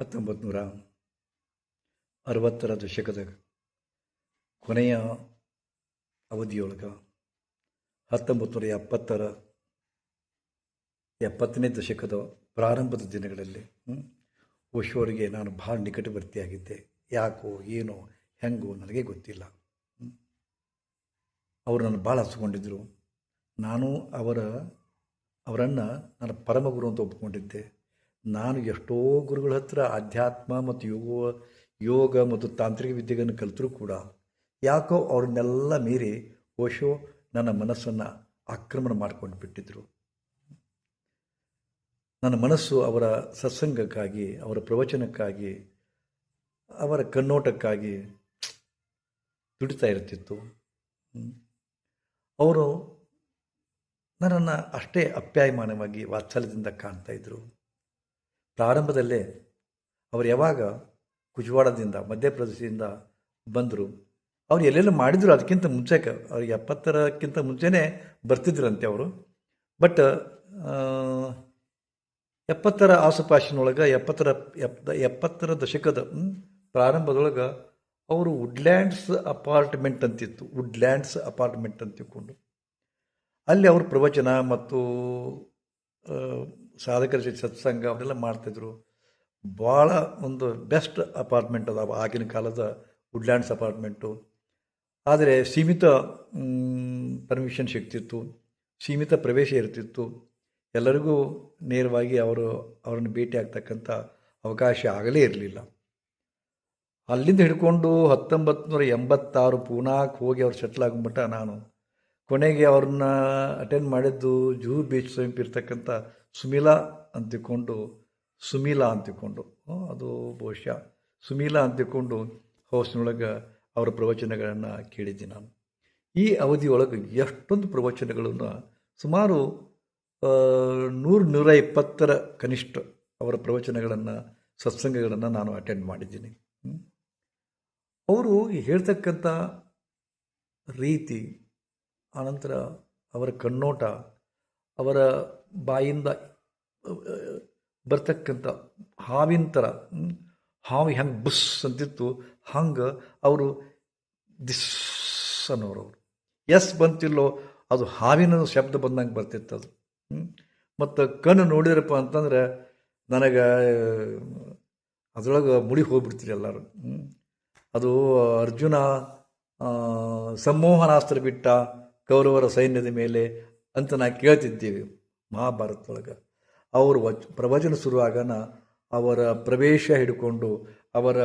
ಹತ್ತೊಂಬತ್ತು ನೂರ ಅರವತ್ತರ ದಶಕದ ಕೊನೆಯ ಅವಧಿಯೊಳಗೆ ಹತ್ತೊಂಬತ್ತು ನೂರ ಎಪ್ಪತ್ತರ, ಎಪ್ಪತ್ತನೇ ದಶಕದ ಪ್ರಾರಂಭದ ದಿನಗಳಲ್ಲಿ ಓಶೋರಿಗೆ ನಾನು ಭಾಳ ನಿಕಟವರ್ತಿಯಾಗಿದ್ದೆ. ಯಾಕೋ, ಏನೋ, ಹೆಂಗೋ ನನಗೆ ಗೊತ್ತಿಲ್ಲ. ಅವರು ನನ್ನ ಭಾಳ ಹಚ್ಕೊಂಡಿದ್ದರು ನಾನು ಅವರ, ಅವರನ್ನು ನನ್ನ ಪರಮಗುರು ಅಂತ ಒಪ್ಕೊಂಡಿದ್ದೆ. ನಾನು ಎಷ್ಟೋ ಗುರುಗಳ ಹತ್ರ ಆಧ್ಯಾತ್ಮ ಮತ್ತು ಯೋಗ ಯೋಗ ಮತ್ತು ತಾಂತ್ರಿಕ ವಿದ್ಯೆಗಳನ್ನು ಕಲಿತರೂ ಕೂಡ ಯಾಕೋ ಅವ್ರನ್ನೆಲ್ಲ ಮೀರಿ ಓಶೋ, ನನ್ನ ಮನಸ್ಸನ್ನು ಆಕ್ರಮಣ ಮಾಡ್ಕೊಂಡು ಬಿಟ್ಟಿದ್ರು. ನನ್ನ ಮನಸ್ಸು ಅವರ ಸತ್ಸಂಗಕ್ಕಾಗಿ, ಅವರ ಪ್ರವಚನಕ್ಕಾಗಿ, ಅವರ ಕಣ್ಣೋಟಕ್ಕಾಗಿ ದುಡಿತಾ ಇರ್ತಿತ್ತು ಅವರು ನನ್ನನ್ನು ಅಷ್ಟೇ ಅಪ್ಯಾಯಮಾನವಾಗಿ ವಾತ್ಸಲ್ಯದಿಂದ ಕಾಣ್ತಾ ಇದ್ದರು ಪ್ರಾರಂಭದಲ್ಲೇ ಅವರು ಯಾವಾಗ ಕುಜವಾಡದಿಂದ, ಮಧ್ಯಪ್ರದೇಶದಿಂದ ಬಂದರು, ಅವ್ರು ಎಲ್ಲೆಲ್ಲ ಮಾಡಿದ್ರು, ಅದಕ್ಕಿಂತ ಮುಂಚೆಗೆ ಅವ್ರಿಗೆ ಎಪ್ಪತ್ತರಕ್ಕಿಂತ ಮುಂಚೆನೇ ಬರ್ತಿದ್ರಂತೆ ಅವರು. ಬಟ್ ಎಪ್ಪತ್ತರ ಆಸುಪಾಸಿನೊಳಗೆ, ಎಪ್ಪತ್ತರ ಎಪ್ ಎಪ್ಪತ್ತರ ದಶಕದ ಪ್ರಾರಂಭದೊಳಗೆ ಅವರು ವುಡ್ಲ್ಯಾಂಡ್ಸ್ ಅಪಾರ್ಟ್ಮೆಂಟ್ ಅಂತಿತ್ತು, ವುಡ್ಲ್ಯಾಂಡ್ಸ್ ಅಪಾರ್ಟ್ಮೆಂಟ್ ಅಂತ ತಿಳ್ಕೊಂಡು ಅಲ್ಲಿ ಅವ್ರ ಪ್ರವಚನ ಮತ್ತು ಸಾಧಕರ ಜೊತೆ ಸತ್ಸಂಗ ಅವರೆಲ್ಲ ಮಾಡ್ತಿದ್ರು. ಭಾಳ ಒಂದು ಬೆಸ್ಟ್ ಅಪಾರ್ಟ್ಮೆಂಟ್ ಅದಾವ ಆಗಿನ ಕಾಲದ ವುಡ್ಲ್ಯಾಂಡ್ಸ್ ಅಪಾರ್ಟ್ಮೆಂಟು. ಆದರೆ ಸೀಮಿತ ಪರ್ಮಿಷನ್ ಸಿಗ್ತಿತ್ತು ಸೀಮಿತ ಪ್ರವೇಶ ಇರ್ತಿತ್ತು. ಎಲ್ಲರಿಗೂ ನೇರವಾಗಿ ಅವರು ಅವರನ್ನು ಭೇಟಿ ಆಗ್ತಕ್ಕಂಥ ಅವಕಾಶ ಆಗಲೇ ಇರಲಿಲ್ಲ. ಅಲ್ಲಿಂದ ಹಿಡ್ಕೊಂಡು ಹತ್ತೊಂಬತ್ತು ನೂರ ಎಂಬತ್ತಾರು ಪೂನಾಕ್ಕೆ ಹೋಗಿ ಅವ್ರು ಸೆಟ್ಲ್ ಆಗಿಬಿಟ್ಟ ನಾನು. ಕೊನೆಗೆ ಅವ್ರನ್ನ ಅಟೆಂಡ್ ಮಾಡಿದ್ದು ಜೂ ಬೀಚ್ ಸಮೀಪ ಇರ್ತಕ್ಕಂಥ ಸುಮಿಲಾ ಅಂತಿಕೊಂಡು, ಸುಮೀಲಾ ಅಂತಿಕೊಂಡು ಅದು ಬಹುಶಃ ಸುಮೀಲಾ ಅಂತಿಕೊಂಡು ಹೌಸ್ನೊಳಗೆ ಅವರ ಪ್ರವಚನಗಳನ್ನು ಕೇಳಿದ್ದೆ ನಾನು. ಈ ಅವಧಿಯೊಳಗೆ ಎಷ್ಟೊಂದು ಪ್ರವಚನಗಳನ್ನು ಸುಮಾರು ನೂರು ನೂರ ಇಪ್ಪತ್ತರ ಕನಿಷ್ಠ ಅವರ ಪ್ರವಚನಗಳನ್ನು, ಸತ್ಸಂಗಗಳನ್ನು ನಾನು ಅಟೆಂಡ್ ಮಾಡಿದ್ದೀನಿ. ಅವರು ಹೇಳ್ತಕ್ಕಂಥ ರೀತಿ, ಆನಂತರ ಅವರ ಕಣ್ಣೋಟ, ಅವರ ಬಾಯಿಂದ ಬರ್ತಕ್ಕಂಥ ಹಾವಿನ ಥರ ಹಾವು ಹೆಂಗೆ ಬುಸ್ ಅಂತಿತ್ತು, ಹಂಗೆ ಅವರು ದಿಸ್ ಅನ್ನೋರು ಎಸ್ ಬಂತಿಲ್ಲೋ, ಅದು ಹಾವಿನ ಶಬ್ದ ಬಂದಂಗೆ ಬರ್ತಿತ್ತು ಅದು. ಮತ್ತು ಕಣ್ಣು ನೋಡಿದ್ರಪ್ಪ ಅಂತಂದ್ರೆ ನನಗೆ, ಅದರೊಳಗೆ ಮುಡಿ ಹೋಗ್ಬಿಡ್ತೀರಿ ಎಲ್ಲರೂ. ಅದು ಅರ್ಜುನ ಸಂಮೋಹನಾಸ್ತ್ರ ಬಿಟ್ಟ ಕೌರವರ ಸೈನ್ಯದ ಮೇಲೆ ಅಂತ ನಾ ಕೇಳ್ತಿದ್ದೀವಿ. ಮಹಾಭಾರತದೊಳಗೆ. ಅವರು ವಚ್, ಪ್ರವಚನ ಶುರುವಾಗನ ಅವರ ಪ್ರವೇಶ ಹಿಡ್ಕೊಂಡು, ಅವರ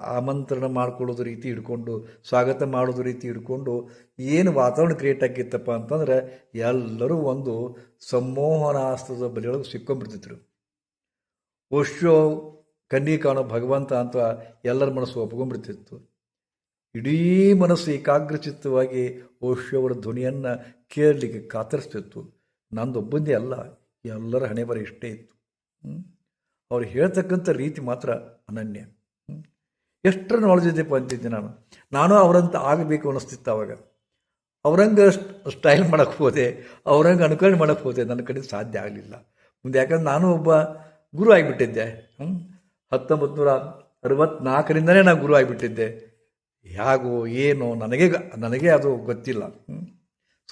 ಆಮಂತ್ರಣ ಮಾಡ್ಕೊಳ್ಳೋದು ರೀತಿ ಹಿಡ್ಕೊಂಡು, ಸ್ವಾಗತ ಮಾಡೋದು ರೀತಿ ಹಿಡ್ಕೊಂಡು, ಏನು ವಾತಾವರಣ ಕ್ರಿಯೇಟ್ ಆಗಿತ್ತಪ್ಪ ಅಂತಂದ್ರೆ ಎಲ್ಲರೂ ಒಂದು ಸಂಮೋಹನಾಸ್ತ್ರದ ಬಲಿಯೊಳಗೆ ಸಿಕ್ಕೊಂಡ್ಬಿಡ್ತಿದ್ರು. ಓಶೋ ಕಣ್ಣಿ ಕಾಣೋ ಭಗವಂತ ಅಂತ ಎಲ್ಲರ ಮನಸ್ಸು ಒಪ್ಕೊಂಡ್ಬಿಡ್ತಿತ್ತು. ಇಡೀ ಮನಸ್ಸು ಏಕಾಗ್ರಚಿತ್ತವಾಗಿ ಓಶೋ ಅವರ ಧ್ವನಿಯನ್ನು ಕೇಳಲಿಕ್ಕೆ ಕಾತರಿಸ್ತಿತ್ತು. ನಂದೊಬ್ಬಂದೇ ಅಲ್ಲ, ಎಲ್ಲರ ಹಣೆ ಬರ ಇಷ್ಟೇ ಇತ್ತು. ಅವ್ರು ಹೇಳ್ತಕ್ಕಂಥ ರೀತಿ ಮಾತ್ರ ಅನನ್ಯ. ಎಷ್ಟರ ನಾಲೆಜ್ ಇದೆಯಪ್ಪ ಅಂತಿದ್ದೆ ನಾನು. ನಾನು ಅವರಂತ ಆಗಬೇಕು ಅನ್ನಿಸ್ತಿತ್ತು ಅವಾಗ. ಅವ್ರಂಗೆ ಸ್ಟೈಲ್ ಮಾಡೋಕ್ಕೆ ಹೋದೆ, ಅವ್ರಂಗೆ ಅನುಕರಣೆ ಮಾಡೋಕ್ಕೆ ಹೋದೆ, ನನ್ನ ಕಡೆ ಸಾಧ್ಯ ಆಗಲಿಲ್ಲ. ಮುಂದೆ ಯಾಕಂದ್ರೆ ನಾನು ಒಬ್ಬ ಗುರು ಆಗಿಬಿಟ್ಟಿದ್ದೆ. ಹತ್ತೊಂಬತ್ತು ನೂರ ಅರವತ್ನಾಲ್ಕರಿಂದನೇ ನಾನು ಗುರು ಆಗಿಬಿಟ್ಟಿದ್ದೆ. ಹೇಗೋ, ಏನೋ, ನನಗೆ ನನಗೆ ಅದು ಗೊತ್ತಿಲ್ಲ.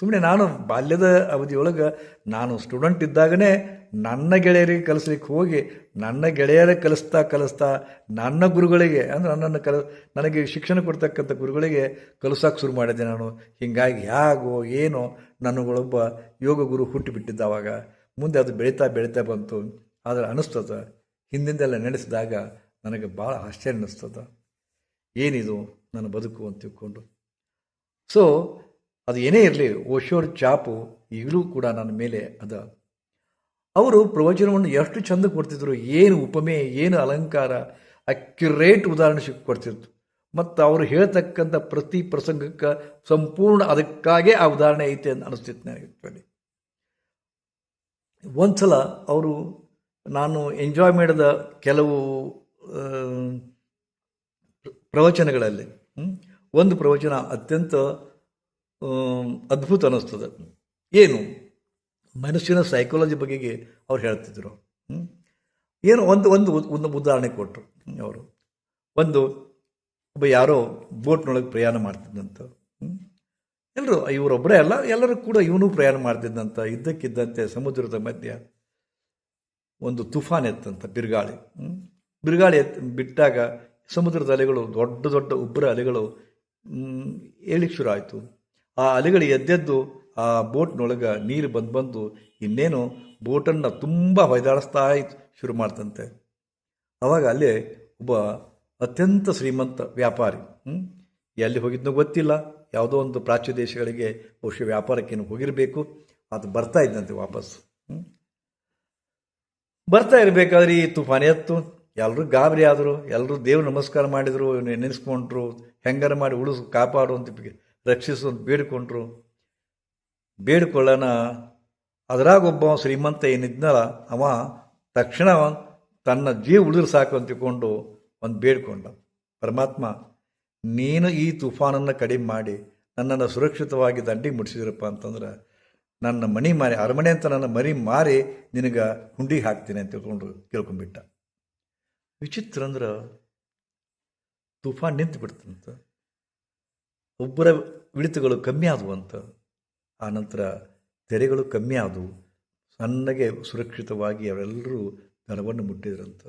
ಸುಮ್ಮನೆ ನಾನು ಬಾಲ್ಯದ ಅವಧಿಯೊಳಗೆ ನಾನು ಸ್ಟೂಡೆಂಟ್ ಇದ್ದಾಗನೇ ನನ್ನ ಗೆಳೆಯರಿಗೆ ಕಲಿಸ್ಲಿಕ್ಕೆ ಹೋಗಿ, ನನ್ನ ಗೆಳೆಯರ ಕಲಿಸ್ತಾ ಕಲಿಸ್ತಾ ನನ್ನ ಗುರುಗಳಿಗೆ, ಅಂದರೆ ನನ್ನನ್ನು ಕಲ, ನನಗೆ ಶಿಕ್ಷಣ ಕೊಡ್ತಕ್ಕಂಥ ಗುರುಗಳಿಗೆ ಕಲಿಸೋಕೆ ಶುರು ಮಾಡಿದ್ದೆ ನಾನು. ಹೀಗಾಗಿ ಹೇಗೋ ಏನೋ ನನಗೊಳೊಬ್ಬ ಯೋಗ ಗುರು ಹುಟ್ಟಿಬಿಟ್ಟಿದ್ದ ಆವಾಗ ಮುಂದೆ ಅದು ಬೆಳೀತಾ ಬೆಳೀತಾ ಬಂತು. ಆದರೆ ಅನಿಸ್ತದ. ಹಿಂದಿಂದೆಲ್ಲ ನಡೆಸಿದಾಗ ನನಗೆ ಭಾಳ ಆಶ್ಚರ್ಯ ಅನ್ನಿಸ್ತದ ಏನಿದು ನನ್ನ ಬದುಕು ಅಂತ ತಿಳ್ಕೊಂಡು. ಸೊ ಅದು ಏನೇ ಇರಲಿ ಓಶೋರ್ ಚಾಪು, ಈಗಲೂ ಕೂಡ ನನ್ನ ಮೇಲೆ ಅದ. ಅವರು ಪ್ರವಚನವನ್ನು ಎಷ್ಟು ಚಂದ ಕೊಡ್ತಿದ್ರು, ಏನು ಉಪಮೆ, ಏನು ಅಲಂಕಾರ, ಅಕ್ಯುರೇಟ್ ಉದಾಹರಣೆ ಸಿಕ್ ಕೊಡ್ತಿತ್ತು ಮತ್ತು ಅವರು ಹೇಳ್ತಕ್ಕಂಥ ಪ್ರತಿ ಪ್ರಸಂಗಕ್ಕೆ ಸಂಪೂರ್ಣ ಅದಕ್ಕಾಗೇ ಆ ಉದಾಹರಣೆ ಐತೆ ಅಂತ ಅನಿಸ್ತಿತ್ತು ನನಗೆ ಒಂದು ಒಂದ್ಸಲ ಅವರು ನಾನು ಎಂಜಾಯ್ ಮಾಡಿದ ಕೆಲವು ಪ್ರವಚನಗಳಲ್ಲಿ ಒಂದು ಪ್ರವಚನ ಅತ್ಯಂತ ಅದ್ಭುತ ಅನ್ನಿಸ್ತದೆ. ಏನು? ಮನುಷ್ಯನ ಸೈಕಾಲಜಿ ಬಗೆಗೆ ಅವ್ರು ಹೇಳ್ತಿದ್ರು. ಏನು ಒಂದು ಒಂದು ಒಂದು ಉದಾಹರಣೆ ಕೊಟ್ಟರು ಅವರು. ಒಂದು ಒಬ್ಬ ಯಾರೋ ಬೋಟ್ನೊಳಗೆ ಪ್ರಯಾಣ ಮಾಡ್ತಿದ್ದಂತ. ಎಲ್ಲರೂ ಇವರೊಬ್ಬರೇ ಅಲ್ಲ, ಎಲ್ಲರೂ ಕೂಡ ಇವನು ಪ್ರಯಾಣ ಮಾಡ್ತಿದ್ದಂತ. ಇದ್ದಕ್ಕಿದ್ದಂತೆ ಸಮುದ್ರದ ಮಧ್ಯ ಒಂದು ತುಫಾನ್ ಎತ್ತಂತ, ಬಿರುಗಾಳಿ. ಬಿರುಗಾಳಿ ಎತ್, ಬಿಟ್ಟಾಗ ಸಮುದ್ರದ ಅಲೆಗಳು ದೊಡ್ಡ ದೊಡ್ಡ ಉಬ್ಬರ ಅಲೆಗಳು ಏಳಿಕ್ ಶುರು ಆಯಿತು. ಆ ಅಲೆಗಳು ಎದ್ದೆದ್ದು ಆ ಬೋಟ್ನೊಳಗೆ ನೀರು ಬಂದು ಬಂದು ಇನ್ನೇನು ಬೋಟನ್ನು ತುಂಬ ಹೊಯ್ದಾಡಿಸ್ತಾ ಇತ್ತು, ಶುರು ಮಾಡ್ತಂತೆ. ಅವಾಗ ಅಲ್ಲಿ ಒಬ್ಬ ಅತ್ಯಂತ ಶ್ರೀಮಂತ ವ್ಯಾಪಾರಿ? ಎಲ್ಲಿ ಹೋಗಿದ್ನೋ ಗೊತ್ತಿಲ್ಲ. ಯಾವುದೋ ಒಂದು ಪ್ರಾಚ್ಯ ದೇಶಗಳಿಗೆ ಬಹುಶಃ ವ್ಯಾಪಾರಕ್ಕೇನು ಹೋಗಿರಬೇಕು. ಅದು ಬರ್ತಾ ಇದ್ದಂತೆ ವಾಪಸ್ ಬರ್ತಾ ಇರಬೇಕಾದ್ರೆ ಈ ತುಫಾನ್ ಎತ್ತು. ಎಲ್ಲರೂ ಗಾಬರಿ ಆದರು ಎಲ್ಲರೂ ದೇವ್ರು ನಮಸ್ಕಾರ ಮಾಡಿದರು ನೆನೆಸ್ಕೊಂಡ್ರು, ಹೆಂಗಾರ ಮಾಡಿ ಉಳಿಸ್, ಕಾಪಾಡು ಅಂತ ಬಿ- ರಕ್ಷಿಸು ಅಂತ ಬೇಡಿಕೊಂಡ್ರು ಬೇಡಿಕೊಳ್ಳೋಣ ಒಬ್ಬ ಶ್ರೀಮಂತ ಏನಿದ್ನಲ್ಲ, ಅವ ತಕ್ಷಣ ತನ್ನ ಜೀವ ಉಳಿದ್ರೆ ಸಾಕು ಅಂತ ತಿಳ್ಕೊಂಡು ಒಂದು ಬೇಡಿಕೊಂಡ. ಪರಮಾತ್ಮ, ನೀನು ಈ ತುಫಾನನ್ನು ಕಡಿಮೆ ಮಾಡಿ, ನನ್ನನ್ನು ಸುರಕ್ಷಿತವಾಗಿ ದಂಡಿಗೆ ಮುಟ್ಟಿಸಿದ್ರಪ್ಪ ಅಂತಂದ್ರೆ, ನನ್ನ ಮನಿ ಮಾರಿ, ಅರಮನೆ ಅಂತ ನನ್ನ ಮರಿ ಮಾರಿ ನಿನಗೆ ಹುಂಡಿ ಹಾಕ್ತೀನಿ ಅಂತ ತಿಳ್ಕೊಂಡು ಕೇಳ್ಕೊಂಬಿಟ್ಟ ವಿಚಿತ್ರ ಅಂದ್ರೆ ತುಫಾನ್ ನಿಂತು ಬಿಡ್ತಂತ ಒಬ್ಬರ ಇಳಿತಗಳು ಕಮ್ಮಿ ಆದವು ಅಂತ ಆನಂತರ ನಂತರ ತೆರೆಗಳು ಕಮ್ಮಿ ಆದವು ಸಣ್ಣಗೆ ಸುರಕ್ಷಿತವಾಗಿ ಅವರೆಲ್ಲರೂ ದಡವನ್ನು ಮುಟ್ಟಿದ್ರಂತ.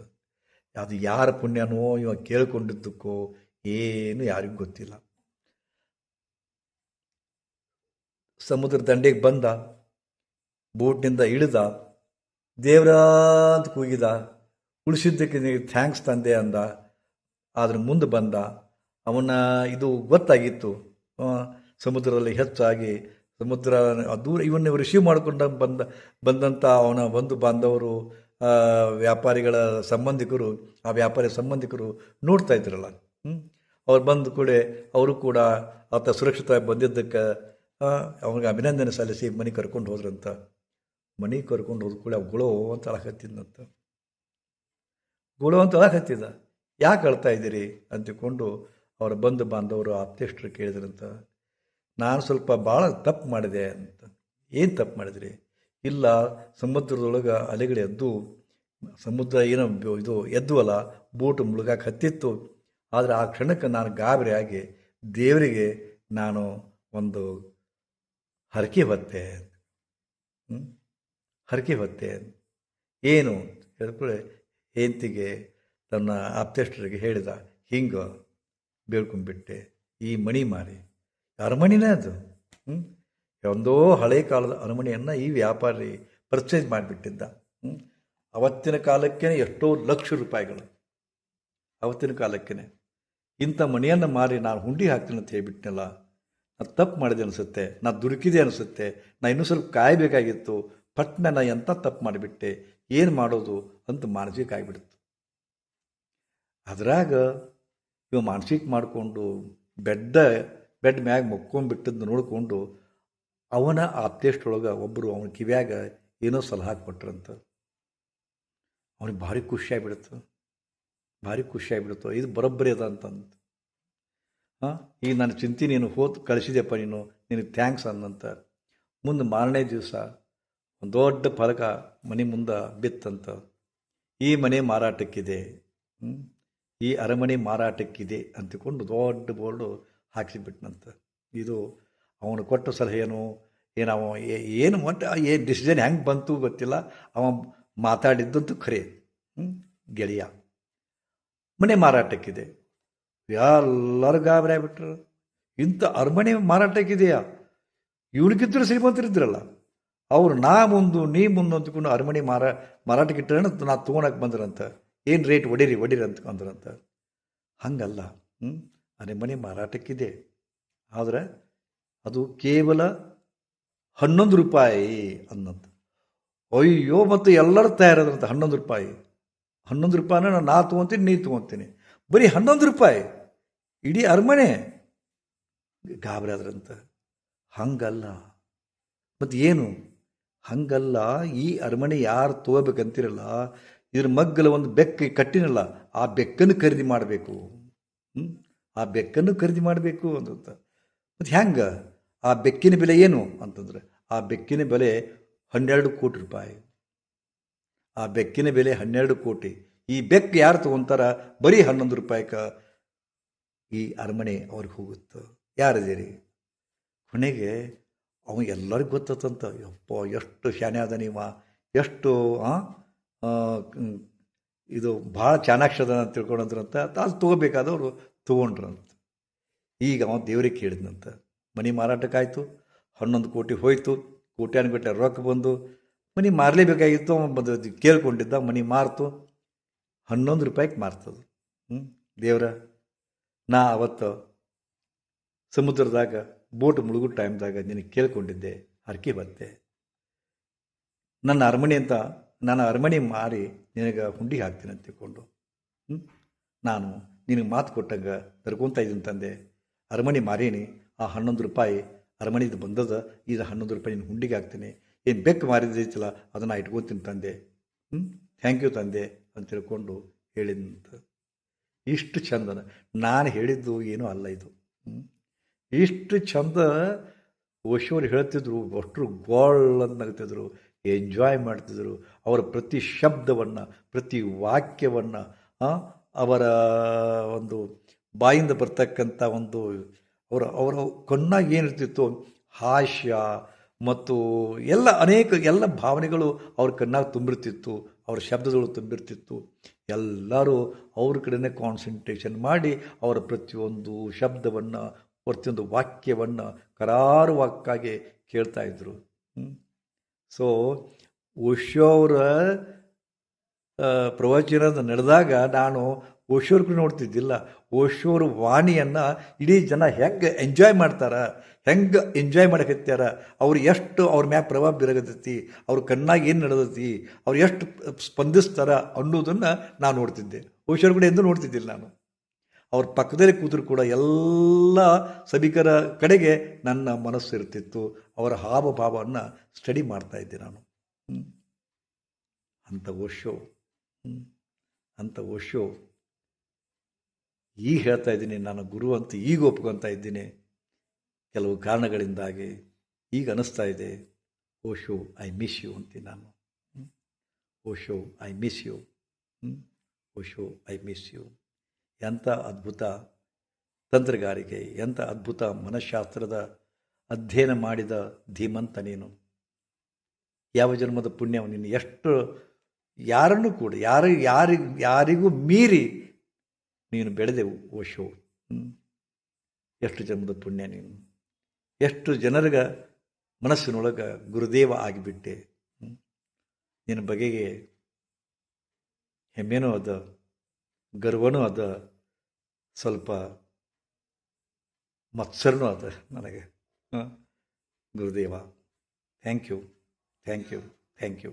ಅದು ಯಾರ ಪುಣ್ಯನೋ ಇವ ಕೇಳಿಕೊಂಡಿದ್ದಕ್ಕೋ ಏನು ಯಾರಿಗೂ ಗೊತ್ತಿಲ್ಲ. ಸಮುದ್ರ ದಂಡೆಗೆ ಬಂದ, ಬೋಟ್ನಿಂದ ಇಳಿದ ದೇವರ ಅಂತ ಕೂಗಿದ, ಉಳಿಸಿದ್ದಕ್ಕೆ ಥ್ಯಾಂಕ್ಸ್ ತಂದೆ ಅಂದ, ಆದ್ರೆ ಮುಂದೆ ಬಂದ ಅವನ ಇದು ಗೊತ್ತಾಗಿತ್ತು. ಸಮುದ್ರದಲ್ಲಿ ಹೆಚ್ಚಾಗಿ ಸಮುದ್ರ ದೂರ ಇವನ್ನ ರಿಸೀವ್ ಮಾಡ್ಕೊಂಡು ಬಂದ ಬಂದಂಥ ಅವನ ಬಂಧು ಬಾಂಧವರು ವ್ಯಾಪಾರಿಗಳ ಸಂಬಂಧಿಕರು, ಆ ವ್ಯಾಪಾರಿ ಸಂಬಂಧಿಕರು ನೋಡ್ತಾ ಇದ್ರಲ್ಲ? ಅವ್ರು ಬಂದ ಕೂಡ ಅವರು ಕೂಡ ಆತ ಸುರಕ್ಷಿತವಾಗಿ ಬಂದಿದ್ದಕ್ಕೆ ಅವನಿಗೆ ಅಭಿನಂದನೆ ಸಲ್ಲಿಸಿ ಮನೆ ಕರ್ಕೊಂಡು ಹೋದ್ರಂತ. ಮನೆ ಕರ್ಕೊಂಡು ಹೋದ ಕೂಡ ಗುಳೋ ಅಂತ ಅಳಕತ್ತಿದ್ದಂತ ಗುಳೋ ಅಂತ ಅಳಕತ್ತಿದ್ದ. ಯಾಕೆ ಅಳ್ತಾ ಇದ್ದೀರಿ? ಅಂತ ತಿಳ್ಕೊಂಡು ಅವರ ಬಂಧು ಬಾಂಧವರು ಆಪ್ತೇಷ್ಟರು ಕೇಳಿದ್ರಂತ, ನಾನು ಸ್ವಲ್ಪ ಭಾಳ ತಪ್ಪು ಮಾಡಿದೆ ಅಂತ. ಏನು ತಪ್ಪು ಮಾಡಿದ್ರಿ? ಇಲ್ಲ, ಸಮುದ್ರದೊಳಗೆ ಅಲೆಗಳು ಎದ್ದು, ಸಮುದ್ರ ಏನೋ ಇದು ಎದ್ದುವಲ್ಲ, ಬೋಟ್ ಮುಳುಗಾಕ ಹತ್ತಿತ್ತು. ಆದರೆ ಆ ಕ್ಷಣಕ್ಕೆ ನಾನು ಗಾಬರಿಯಾಗಿ ದೇವರಿಗೆ ನಾನು ಒಂದು ಹರಕೆ ಹೊತ್ತೆ? ಹರಕೆ ಹೊತ್ತೆ ಏನು? ಹೇಳ್ಕೊಳ್ಳಿ ಹೆಂತಿಗೆ ತನ್ನ ಆಪ್ತೇಷ್ಟರಿಗೆ ಹೇಳಿದ, ಹಿಂಗೆ ಬೇಡ್ಕೊಂಡ್ಬಿಟ್ಟೆ. ಈ ಮಣಿ ಮಾರಿ. ಅರಮನೆನೇ ಅದು. ಹ್ಞೂ ಒಂದೋ ಹಳೆ ಕಾಲದ ಅರಮನೆಯನ್ನು ಈ ವ್ಯಾಪಾರಿ ಪರ್ಚೇಸ್ ಮಾಡಿಬಿಟ್ಟಿದ್ದ. ಹ್ಞೂ ಅವತ್ತಿನ ಕಾಲಕ್ಕೆ ಎಷ್ಟೋ ಲಕ್ಷ ರೂಪಾಯಿಗಳು. ಅವತ್ತಿನ ಕಾಲಕ್ಕೆ ಇಂಥ ಮಣಿಯನ್ನು ಮಾರಿ ನಾನು ಹುಂಡಿ ಹಾಕ್ತೀನಿ ಅಂತ ಹೇಳಿಬಿಟ್ನಲ್ಲ. ನಾನು ತಪ್ಪು ಮಾಡಿದೆ ಅನಿಸುತ್ತೆ. ನಾ ದುಡುಕಿದೆ ಅನಿಸುತ್ತೆ. ನಾ ಇನ್ನೂ ಸ್ವಲ್ಪ ಕಾಯಬೇಕಾಗಿತ್ತು. ಪಟ್ನ ನಾ ಎಂಥ ತಪ್ಪು ಮಾಡಿಬಿಟ್ಟೆ. ಏನು ಮಾಡೋದು ಅಂತ ಮಾನಸಿಕ ಆಗಿಬಿಡ್ತು ಅದ್ರಾಗ ಇವ ಮಾನಸಿಕ ಮಾಡಿಕೊಂಡು ಬೆಡ್ಡ, ಬೆಡ್ ಮ್ಯಾಗ ಮುಕ್ಕೊಂಡ್ಬಿಟ್ಟದ್ದು ನೋಡಿಕೊಂಡು ಅವನ ಆಪ್ತೇಷ್ಟೊಳಗೆ ಒಬ್ಬರು ಅವನ ಕಿವ್ಯಾಗ ಏನೋ ಸಲಹಾ ಕೊಟ್ರಂತ. ಅವನಿಗೆ ಭಾರಿ ಖುಷಿ ಆಗಿಬಿಡ್ತು ಭಾರಿ ಖುಷಿ ಆಗಿಬಿಡ್ತು ಇದು ಬರೋಬ್ಬರಿ ಅದ ಅಂತಂದು. ಹಾಂ, ಈಗ ನನ್ನ ಚಿಂತೆ ನೀನು ಹೋತ್ ಕಳಿಸಿದೆಪ್ಪ ನೀನು, ನಿನಗೆ ಥ್ಯಾಂಕ್ಸ್ ಅಂದಂತ ಮುಂದೆ ಮಾರನೇ ದಿವಸ ಒಂದು ದೊಡ್ಡ ಫಲಕ ಮನೆ ಮುಂದೆ ಬಿತ್ತಂತ. ಈ ಮನೆ ಮಾರಾಟಕ್ಕಿದೆ. ಹ್ಮ್? ಈ ಅರಮನೆ ಮಾರಾಟಕ್ಕಿದೆ ಅಂತಕೊಂಡು ದೊಡ್ಡ ಬೋರ್ಡು ಹಾಕಿಬಿಟ್ನಂತ ಇದು ಅವನು ಕೊಟ್ಟ ಸಲಹೆಯನ್ನು ಏನು ಅವ ಏನು ಒಟ್ಟು ಏನು ಡಿಸಿಷನ್ ಹೆಂಗೆ ಬಂತು ಗೊತ್ತಿಲ್ಲ. ಅವ ಮಾತಾಡಿದ್ದಂತೂ ಖರೆ? ಗೆಳೆಯ. ಮನೆ ಮಾರಾಟಕ್ಕಿದೆ. ಎಲ್ಲರೂ ಗಾಬರಿ ಆಗ್ಬಿಟ್ರು. ಇಂಥ ಅರಮನೆ ಮಾರಾಟಕ್ಕಿದೆಯಾ? ಇವಳಿಗಿದ್ರು ಶ್ರೀಮಂತರಿದ್ರಲ್ಲ. ಅವ್ರು ನಾ ಮುಂದು, ನೀ ಮುಂದು ಅಂದ್ಕೊಂಡು ಅರಮನೆ ಮಾರಾ ಮಾರಾಟಕ್ಕಿಟ್ಟರೆ ನಾ ತೊಗೊಳಕ್ಕೆ ಬಂದ್ರಂತ. ಏನು ರೇಟ್ ಒಡೀರಿ ಒಡೀರಿ ಅಂತ ಅಂದ್ರಂತ? ಹಂಗಲ್ಲ. ಹ್ಞೂ ಅರಮನೆ ಮಾರಾಟಕ್ಕಿದೆ. ಆದರೆ ಅದು ಕೇವಲ ಹನ್ನೊಂದು ರೂಪಾಯಿ ಅನ್ನಂತ. ಅಯ್ಯೋ, ಮತ್ತು ಎಲ್ಲರೂ ತಯಾರಾದ್ರಂತ ಹನ್ನೊಂದು ರೂಪಾಯಿ. ಹನ್ನೊಂದು ರೂಪಾಯಿನ ನಾ ತೊಗೊತೀನಿ, ನೀ ತೊಗೊತೀನಿ. ಬರೀ ಹನ್ನೊಂದು ರೂಪಾಯಿ. ಇಡೀ ಅರಮನೆ ಗಾಬರಿ ಆದ್ರಂತ. ಹಂಗಲ್ಲ. ಮತ್ತು ಏನು ಹಂಗಲ್ಲ. ಈ ಅರಮನೆ ಯಾರು ತಗೋಬೇಕಂತಿರಲ್ಲ? ಇದ್ರ ಮಗ್ಗಲ ಒಂದು ಬೆಕ್ಕ ಕಟ್ಟಿನಲ್ಲ, ಆ ಬೆಕ್ಕನ್ನು ಖರೀದಿ ಮಾಡಬೇಕು. ಆ ಬೆಕ್ಕನ್ನು ಖರೀದಿ ಮಾಡಬೇಕು ಅಂತ ಮತ್ತು ಹೆಂಗೆ ಆ ಬೆಕ್ಕಿನ ಬೆಲೆ ಏನು ಅಂತಂದ್ರೆ, ಆ ಬೆಕ್ಕಿನ ಬೆಲೆ ಹನ್ನೆರಡು ಕೋಟಿ ರೂಪಾಯಿ. ಆ ಬೆಕ್ಕಿನ ಬೆಲೆ ಹನ್ನೆರಡು ಕೋಟಿ. ಈ ಬೆಕ್ಕು ಯಾರು ತಗೊಂತಾರ? ಬರೀ ಹನ್ನೊಂದು ರೂಪಾಯಿಕ ಈ ಅರಮನೆ ಅವ್ರಿಗೆ ಹೋಗುತ್ತೆ. ಯಾರಿದ್ದೀರಿ ಕೊನೆಗೆ ಅವ ಎಲ್ಲರಿಗೂ ಗೊತ್ತಂತ ಯಪ್ಪ, ಎಷ್ಟು ಶಾನೆ ಅದ ನೀವ ಎಷ್ಟು ಇದು ಭಾಳ ಚಾಣಾಕ್ಷದ ಅಂತ ತಿಳ್ಕೊಂಡ್ರಂತ ಅದು ತೊಗೋಬೇಕಾದವರು ತೊಗೊಂಡ್ರಂತ. ಈಗ ಅವ ದೇವರಿಗೆ ಕೇಳಿದ್ನಂತ, ಮನೆ ಮಾರಾಟಕ್ಕಾಯ್ತು, ಹನ್ನೊಂದು ಕೋಟಿ ಹೋಯ್ತು, ಕೋಟ್ಯಾನುಗಟ್ಟಲೆ ರೊಕ್ಕ ಬಂದು, ಮನೆ ಮಾರಲೇಬೇಕಾಗಿತ್ತು ಅವನು ಕೇಳ್ಕೊಂಡಿದ್ದ, ಮನೆ ಮಾರ್ತು, ಹನ್ನೊಂದು ರೂಪಾಯಿಗೆ ಮಾರ್ತದು. ಹ್ಞೂ ದೇವ್ರ, ನಾ ಅವತ್ತು ಸಮುದ್ರದಾಗ, ಬೋಟ್ ಮುಳುಗು ಟೈಮ್ದಾಗ ನಿನಗೆ ಕೇಳ್ಕೊಂಡಿದ್ದೆ, ಹರಕೆ ಬಂತೆ ನನ್ನ ಅರಮನೆ ಅಂತ ನಾನು ಅರಮನೆ ಮಾರಿ ನಿನಗೆ ಹುಂಡಿ ಹಾಕ್ತೀನಿ ಅಂತ ತಿಳ್ಕೊಂಡು ನಾನು ನಿನಗೆ ಮಾತು ಕೊಟ್ಟಂಗೆ ತರ್ಕೊಂತ ಇದ್ದೀನಿ ತಂದೆ. ಅರಮನೆ ಮಾರೀನಿ, ಆ ಹನ್ನೊಂದು ರೂಪಾಯಿ ಅರಮನೆದು ಬಂದದ, ಈಗ ಹನ್ನೊಂದು ರೂಪಾಯಿ ನಿನ್ನ ಹುಂಡಿಗೆ ಹಾಕ್ತೀನಿ. ಏನು ಬೆಕ್ಕು ಮಾರಿದೈತಲ್ಲ ಅದನ್ನು ಇಟ್ಕೊತೀನಿ ತಂದೆ ಹ್ಞೂ ಥ್ಯಾಂಕ್ ಯು ತಂದೆ ಅಂತ ತಿಳ್ಕೊಂಡು ಹೇಳಿದಂತ. ಇಷ್ಟು ಚಂದ ನಾನು ಹೇಳಿದ್ದು ಏನೂ ಅಲ್ಲ ಇದು. ಇಷ್ಟು ಚಂದ ಓಶೋರು ಹೇಳ್ತಿದ್ರು ಅಷ್ಟರು ಗೋಳ್ ಅಂತ ನಗ್ತಿದ್ರು. ಎಂಜಾಯ್ ಮಾಡ್ತಿದ್ರು. ಅವರ ಪ್ರತಿ ಶಬ್ದವನ್ನು, ಪ್ರತಿ ವಾಕ್ಯವನ್ನು ಅವರ ಒಂದು ಬಾಯಿಂದ ಬರ್ತಕ್ಕಂಥ ಒಂದು ಅವರ ಅವರ ಕಣ್ಣಾಗ ಏನಿರ್ತಿತ್ತು, ಹಾಸ್ಯ ಮತ್ತು ಎಲ್ಲ ಅನೇಕ, ಎಲ್ಲ ಭಾವನೆಗಳು ಅವ್ರ ಕಣ್ಣಾಗ ತುಂಬಿರ್ತಿತ್ತು, ಅವ್ರ ಶಬ್ದಗಳು ತುಂಬಿರ್ತಿತ್ತು. ಎಲ್ಲರೂ ಅವ್ರ ಕಡೆನೇ ಕಾನ್ಸಂಟ್ರೇಷನ್ ಮಾಡಿ ಅವರ ಪ್ರತಿಯೊಂದು ಶಬ್ದವನ್ನು, ಪ್ರತಿಯೊಂದು ವಾಕ್ಯವನ್ನು ಕೇಳ್ತಾ ಇದ್ರು. ಸೊ ಓಶೋ ಅವರ ಪ್ರವಚನದ ಪ್ರವಚನ ನಡೆದಾಗ ನಾನು ಓಶೋರ್ಗೂ ನೋಡ್ತಿದ್ದಿಲ್ಲ. ಓಶೋರ್ ವಾಣಿಯನ್ನು ಇಡೀ ಜನ ಹೆಂಗೆ ಎಂಜಾಯ್ ಮಾಡ್ತಾರೆ? ಹೆಂಗೆ ಎಂಜಾಯ್ ಮಾಡಕತ್ಯಾರ? ಅವ್ರು ಎಷ್ಟು ಅವ್ರ ಮ್ಯಾಗ ಪ್ರಭಾವ ಬೀರಗತೈತಿ ಅವ್ರ ಕಣ್ಣಾಗ ಏನು ನಡೆದೈತಿ? ಅವ್ರು ಎಷ್ಟು ಸ್ಪಂದಿಸ್ತಾರ ಅನ್ನೋದನ್ನು ನಾನು ನೋಡ್ತಿದ್ದೆ. ಓಶೋರ್ ಎಂದೂ ನೋಡ್ತಿದ್ದಿಲ್ಲ ನಾನು. ಅವ್ರ ಪಕ್ಕದಲ್ಲಿ ಕೂತರು ಕೂಡ ಎಲ್ಲ ಸಭಿಕರ ಕಡೆಗೆ ನನ್ನ ಮನಸ್ಸು ಇರ್ತಿತ್ತು. ಅವರ ಹಾವಭಾವವನ್ನು ಸ್ಟಡಿ ಮಾಡ್ತಾ ಇದ್ದೆ ನಾನು. ಅಂತ ಓಶೋ ಅಂತ ಓಶೋ ಈಗ ಹೇಳ್ತಾ ಇದ್ದೀನಿ ನಾನು ಗುರು ಅಂತ ಈಗ ಒಪ್ಕೊತಾ ಇದ್ದೀನಿ. ಕೆಲವು ಕಾರಣಗಳಿಂದಾಗಿ ಈಗ ಅನಿಸ್ತಾ ಇದೆ. ಓಶೋ ಐ ಮಿಸ್ ಯು ಅಂತೀನಿ ನಾನು. Osho I miss you. Osho I miss you ಎಂಥ ಅದ್ಭುತ ತಂತ್ರಗಾರಿಕೆ, ಎಂಥ ಅದ್ಭುತ ಮನಃಶಾಸ್ತ್ರದ ಅಧ್ಯಯನ ಮಾಡಿದ ಧೀಮಂತ ನೀನು ಯಾವ ಜನ್ಮದ ಪುಣ್ಯ ನೀನು ಎಷ್ಟು ಯಾರನ್ನು ಕೂಡ, ಯಾರ ಯಾರಿಗೂ ಯಾರಿಗೂ ಮೀರಿ ನೀನು ಬೆಳೆದೆವು ಓಶೋ. ಎಷ್ಟು ಜನ್ಮದ ಪುಣ್ಯ ನೀನು ಎಷ್ಟು ಜನರಿಗ ಮನಸ್ಸಿನೊಳಗೆ ಗುರುದೇವ ಆಗಿಬಿಟ್ಟೆ. ನಿನ್ನ ಬಗೆಗೆ ಹೆಮ್ಮೆನೂ ಅದ, ಗರ್ವನೂ ಅದ ಸ್ವಲ್ಪ ಮತ್ಸರನೂ ಅದ ನನಗೆ. ಗುರುದೇವ. Thank you thank you thank you